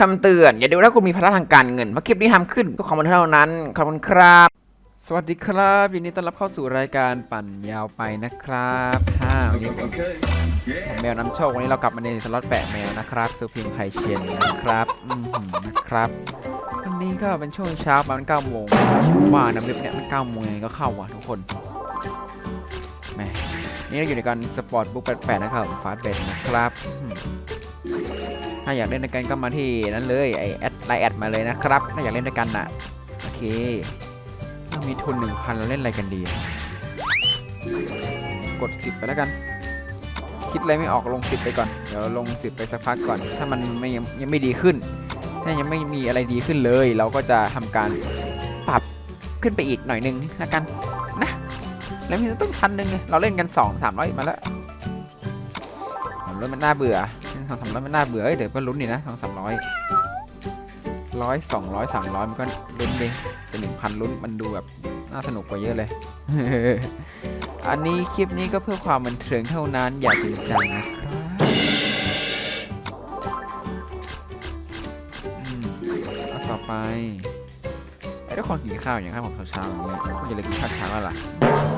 คำเตือน อย่าดูถ้าคุณมีภาระทางการเงินเพราะคลิปนี้ทำขึ้นเพื่อความบันเทิงเท่านั้น ขอบคุณครับ สวัสดีครับยินดีต้อนรับเข้าสู่รายการปั่นยาวไปนะครับฮ่าวันนี้ผมแมวนำโชควันนี้เรากลับมาในสล็อตแปะแมวนะครับสุพิมพ์ไพเชียนนะครับอืมนะครับวันนี้ก็เป็นช่วงเช้าประมาณเก้าโมงว่าน้ำลิฟต์เนี่ยมันเก้าโมงยังไงก็เข้าว่ะทุกคนแหม นี่เราอยู่ในการสปอร์ตบุ๊กแปดนะครับฟาสเบนนะครับ ถ้าอยากเล่นด้วยกันก็มาที่นั้นเลยไอแอดไลน์แอดมาเลยนะครับ ถ้าอยากเล่นด้วยกันน่ะ โอเคถ้ามีทุน1,000เราเล่นอะไรกันดี กด10ไปแล้วกัน คิดอะไรไม่ออกลง10ไปก่อน เดี๋ยวลง10ไปสักพักก่อน ถ้ามันไม่ยังไม่ดีขึ้น ถ้ายังไม่มีอะไรดีขึ้นเลย เราก็จะทำการปรับขึ้นไปอีกหน่อยนึงแล้วกันนะ แล้วมีต้องพันหนึ่งไงเราเล่นกัน2 300มาแล้วผมว่ามันน่าเบื่อสองสามร้อยมันน่าเบื่อเดี๋ยวก็ลุ้นดีนะสองสามร้อยร้อยสองร้อยสามร้อยมันก็ลุ้นเดิแต่หนึ่งพันลุ้นมันดูแบบน่าสนุกกว่าเยอะเลย อันนี้คลิปนี้ก็เพื่อความบันเทิงเท่านั้น อย่าจริงจังนะครับอืมต่อไปไอ้ทุกคนกินข้าวอย่างข้าวผมเช้าๆอย่างนี้คุณอย่าลืมกินข้าวเช้าแล้วล่ะเร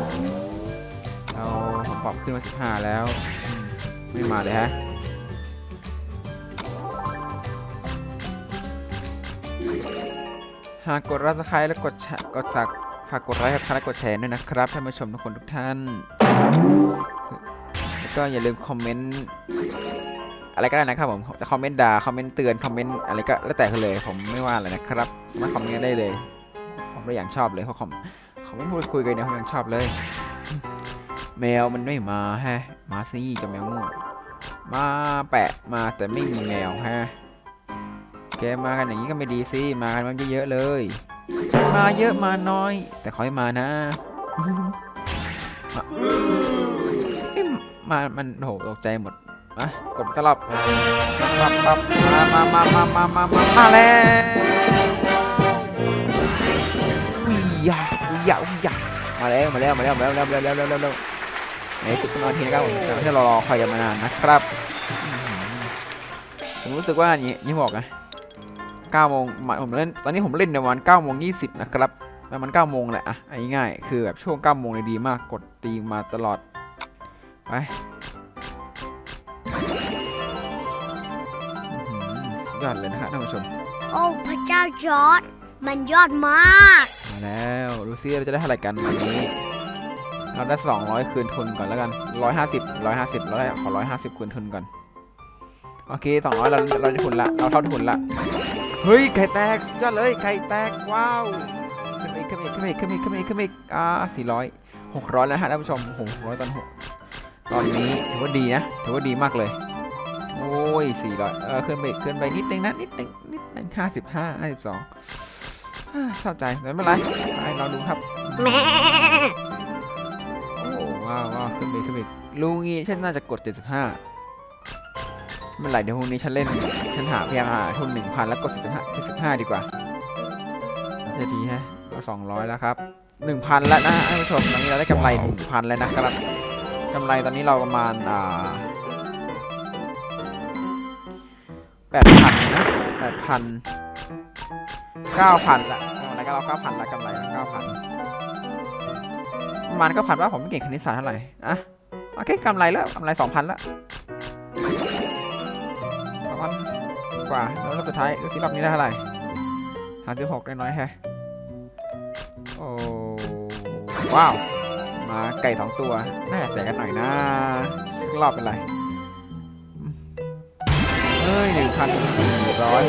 ปรับขึ้นมาสิบห้าแล้ว ไม่มาเลยฮะหากกดรับสไครต์และกดกดสักฝากกดไลค์ครับและกดแชร์ด้วยนะครับท่านผู้ชมทุกคนทุกท่าน แล้วก็อย่าลืมคอมเมนต์อะไรก็ได้นะครับผมจะคอมเมนต์ด่าคอมเมนต์เตือนคอมเมนต์อะไรก็แล้วแต่กันเลย ผมไม่ว่าเลยนะครับสามารถคอมเมนต์ได้เลย ผมก็อย่างชอบเลยเพราะคอมคอมเมนต์พูดคุยกันเนี่ยผมยังชอบเลย แมวมันไม่มาฮะ มาสิเจะแมวงูมาแปะมาแต่ไม่มีแมวฮะ แกมากันอย่างนี้ก็ไม่ดีสิมากันมันเยอะๆเลย มาเยอะมาน้อย แต่ขอให้มานะมามันโหตกใจหมดมากดตลับปับปับมามามามามามามามาแล้วอุ้ยยาอุ้ยยาอุ้ยยามาแล้วมาแล้วมาแล้วมาแล้วมาแล้วมาแล้วมาแล้ว ในสุดก็มาทีนะครับผมที่เรารอคอยกันมานานนะครับอื้อหือผมรู้สึกว่าอย่างนี้นี่บอกนะ9โมงมาผมเล่นตอนนี้ผมเล่นในวัน9โมง20นะครับประมาณ9โมงแหละอะเอาง่ายๆคือแบบช่วง9โมงเลยดีมากกดตีมาตลอดไปอื้อหือยอดเลยนะฮะท่านผู้ชม โอ้พระเจ้าจอร์ดมันยอดมาก มาแล้ว ดูซิเราจะได้เท่าไหร่กันวันนี้ เราได้200คืนทุนก่อนแล้วกัน150 150เราได้ขอ150คืนทุนก่อน โอเค200เราเราได้ทุนละ เราเท่าทุนละ เฮ้ย ไข่แตกยอดเลย ไข่แตก ว้าวขึ้นอีกขึ้นอีกขึ้นอีกขึ้นอีกขึ้นอีกขึ้นมาอีกอ่า400 600แล้วฮะท่านผู้ชมโอ้โห600ตอน6ตอนนี้ถือว่าดีนะ ถือว่าดีมากเลย โอ้ย400เออขึ้นไปขึ้นไปนิดนึงนะ นิดนึงนิดนึง55 52อ่าเศร้าใจแต่ไม่เป็นไรไปเราดูครับแม่ ว้าวว้าวขึ้นไปขึ้นไปลุงงี้ฉันน่าจะกด 75ไม่เป็นไรเดี๋ยวพรุ่งนี้ฉันเล่น ฉันหาเพียงหาทุน1,000แล้วกด75 75 ดีกว่าจะดีฮะเรา200 แล้วครับ 1,000 แล้วนะท่านผู้ชมตอนนี้เราได้กำไร 1,000 แล้วนะครับกำไรตอนนี้เราประมาณอ่า8,000 นะ 8,000 9,000 ละอะไรก็เรา9,000 ละกำไร9,000 ประมาณก็ผ่านว่าผมไม่เก่งคณิตศาสตร์เท่าไหร่อะโอเคกำไรแล้วกำไรสองพันแล้วสองพันกว่าแล้วรอบสุดท้ายดูสิรอบนี้ได้เท่าไหร่สามสิบหกได้น้อยแฮะโอ้ว้าว มาไก่สองตัวน่าจะแตกกันหน่อยนะสักรอบเป็นไรเฮ้ยหนึ่งพันสี่ร้อย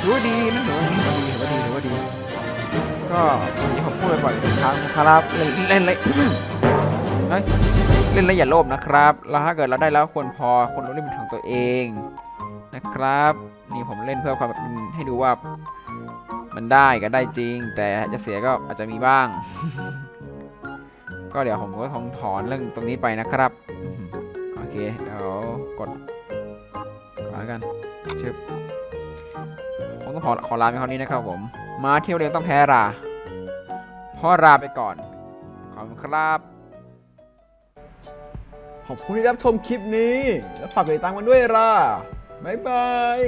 ถือว่าดีนะถือว่าดีถือว่าดีถือว่าดีถือว่าดี ก็วันนี้ผมพูดไปบ่อยๆทุกครั้งนะครับ เล่นเล่นเลยเฮ้ยเล่นแล้วอย่าโลภนะครับ แล้วถ้าเกิดเราได้แล้วควรพอคนรู้เล่นเป็นของตัวเองนะครับ นี่ผมเล่นเพื่อความให้ดูว่ามันได้ก็ได้จริง แต่จะเสียก็อาจจะมีบ้าง ก็เดี๋ยวผมก็ทงถอนเรื่องตรงนี้ไปนะครับโอเคเดี๋ยวกดขอแล้วกันชึบผมต้องขอขอลาไปคราวนี้นะครับผม มาเที่ยวเรียนต้องแพ้ราพ่อราไปก่อน ขอบคุณครับ ขอบคุณที่รับชมคลิปนี้ แล้วฝากติดตามกันด้วยล่ะบ๊ายบาย